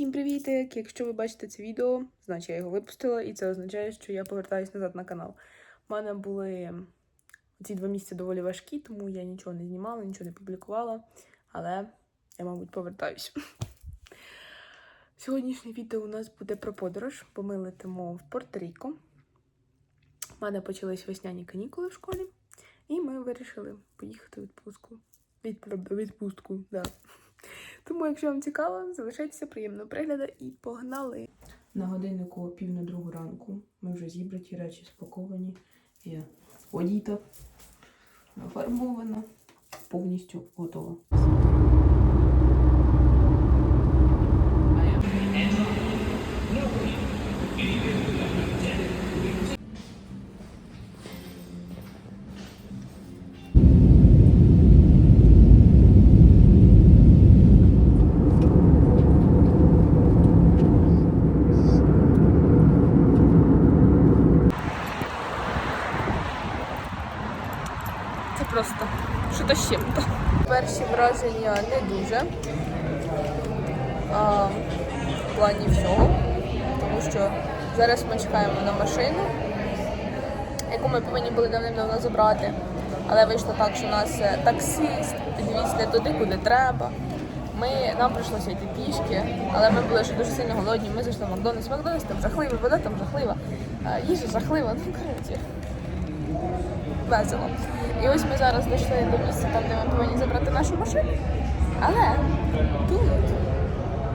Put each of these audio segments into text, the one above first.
Всім привітик! Якщо ви бачите це відео, значить я його випустила, і це означає, що я повертаюся назад на канал. У мене були ці два місяці доволі важкі, тому я нічого не знімала, нічого не публікувала. Але я, мабуть, повертаюсь. Сьогоднішнє відео у нас буде про подорож, бо ми летимо в Порто-Ріко. У мене почались весняні канікули в школі, і ми вирішили поїхати в відпустку. Відпустку, да. Тому, якщо вам цікаво, залишайтеся приємного пригляду і погнали. На годиннику пів на другу ранку. Ми вже зібраті, речі спаковані. Я одіта, нафарбована, повністю готова. Перші враження не дуже. А, в плані всього. Тому що зараз ми чекаємо на машину, яку ми повинні були давним-давно забрати. Але вийшло так, що нас е, таксист підвіз не туди, куди треба. Ми, нам прийшлося йти пішки, але ми були ще дуже сильно голодні. Ми зайшли в Макдональдс. Макдональдс там жахливий, вода там жахлива, їжа жахлива. Ну, коротше, весело. І ось ми зараз дійшли до місця, там, де ми повинні забрати нашу машину. Але тут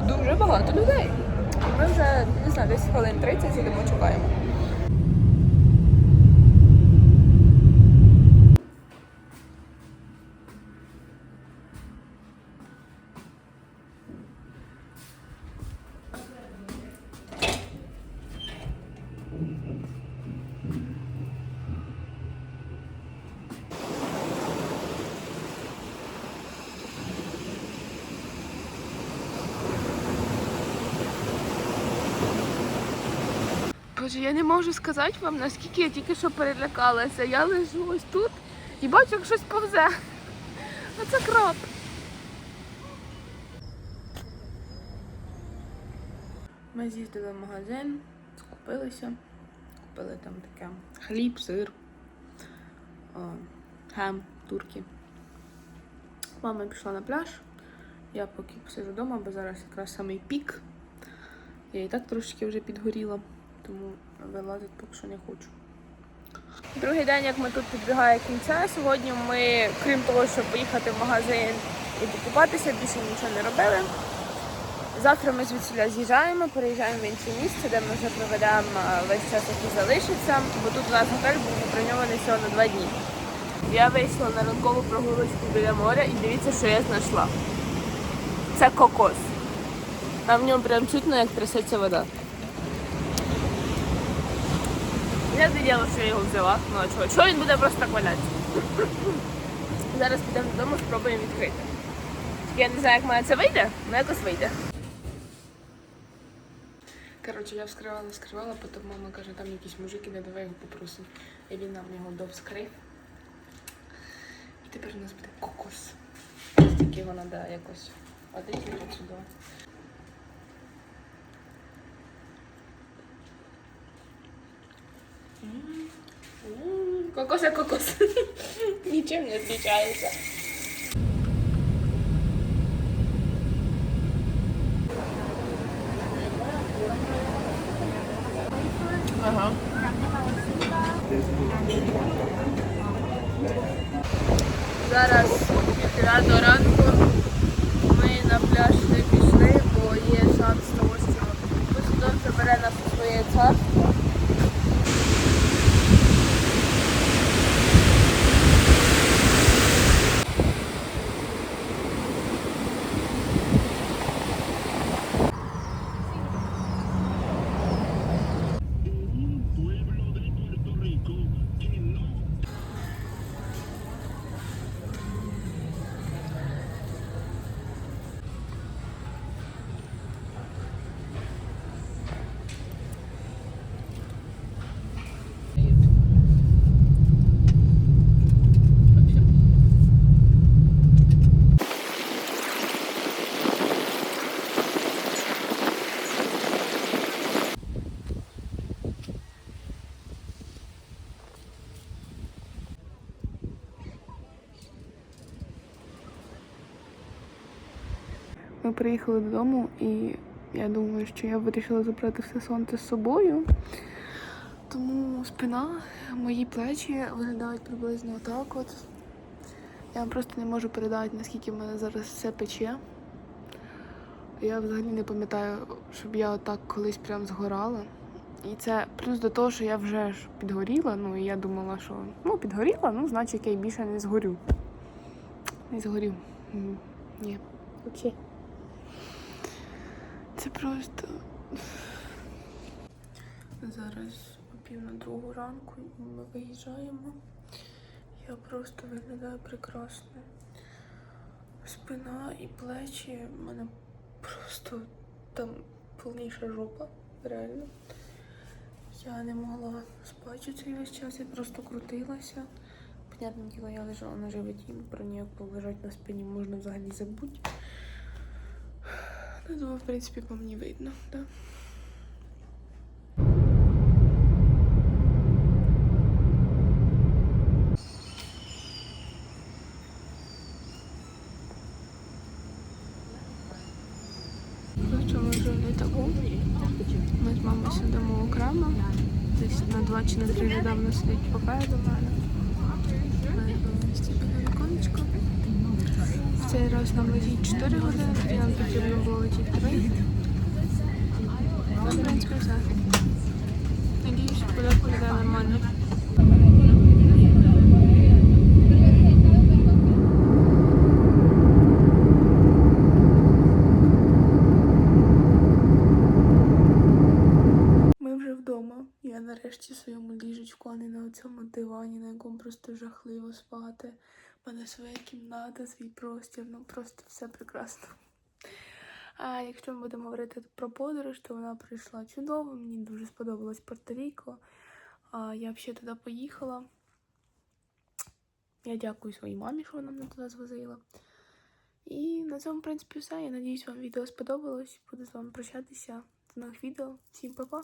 дуже багато людей. Ми вже не знаю, десь хвилин 30 сидимо, чекаємо. Боже, я не можу сказати вам, наскільки я тільки що перелякалася. Я лежу ось тут і бачу, як щось повзе. А це краб. Ми з'їздили в магазин, скупилися, купили там таке хліб, сир, хем, турки. Мама пішла на пляж. Я поки посиджу вдома, бо зараз якраз самий пік. Я і так трошечки вже підгоріла, тому вилазити поки що не хочу. Другий день, як ми тут підбігає кінця, сьогодні ми, крім того, щоб поїхати в магазин і покупатися, більше нічого не робили. Завтра ми звідсіля з'їжджаємо, переїжджаємо в інше місце, де ми вже проведемо е, весь час, який залишиться, бо тут у нас готель був заброньований всього на два дні. Я вийшла на ранкову прогулочку біля моря і дивіться, що я знайшла. Це кокос. А в ньому прям чутно, як трясеться вода. Я виділа, що я його взяла. Ну а чого? Чого він буде просто так валятися? Зараз підемо додому, спробуємо відкрити. Я не знаю, як мене це вийде, але якось вийде. Коротше, я вскривала, вскривала, потім мама каже, там якийсь мужик іде, давай його попросимо. І він нам його довскрив. І тепер у нас буде кокос. Тільки його треба якось одрізати сюди. М, Кокос як кокос. Нічим не відрізняється. Ага. Зараз півтора ранку. Ми на пляж не пішли, бо є шанс того, що Посудон забере нас у своє царство. Ми приїхали додому, і я думаю, що я вирішила забрати все сонце з собою. Тому спина, мої плечі виглядають приблизно так от. Я просто не можу передати, наскільки в мене зараз все пече. Я взагалі не пам'ятаю, щоб я отак колись прям згорала. І це плюс до того, що я вже ж підгоріла. Ну і я думала, що ну підгоріла, ну значить я більше не згорю. Не згорю. Ні. Окей. Це просто. Зараз о пів на другу ранку і ми виїжджаємо. Я просто виглядаю прекрасно. Спина і плечі в мене просто там повніша жопа, реально. Я не могла спати цей весь час, я просто крутилася. Понятне діло, я лежала на животі, про ніяку лежать на спині можна взагалі забути. Ну, думаю, в принципі, по мені видно, так. Да? Ми з мамою сидимо окремо. Десь на два чи на три ряда вона сидить попереду мене. Ми стільки на віконечко. В цей раз нам летіть 4 години, тоді нам потрібно було летіти 3. Ну, в принципі, все. Надіюсь, полет виглядає нормально. Я нарешті в своєму ліжечку, а не на цьому дивані, на якому просто жахливо спати. У мене своя кімната, свій простір, ну просто все прекрасно. А якщо ми будемо говорити про подорож, то вона пройшла чудово. Мені дуже сподобалось Порто-Ріко. Я взагалі туди поїхала. Я дякую своїй мамі, що вона мене туди звозила. І на цьому, в принципі, все. Я надіюсь, вам відео сподобалось. Буду з вами прощатися. До нових відео. Всім па-па!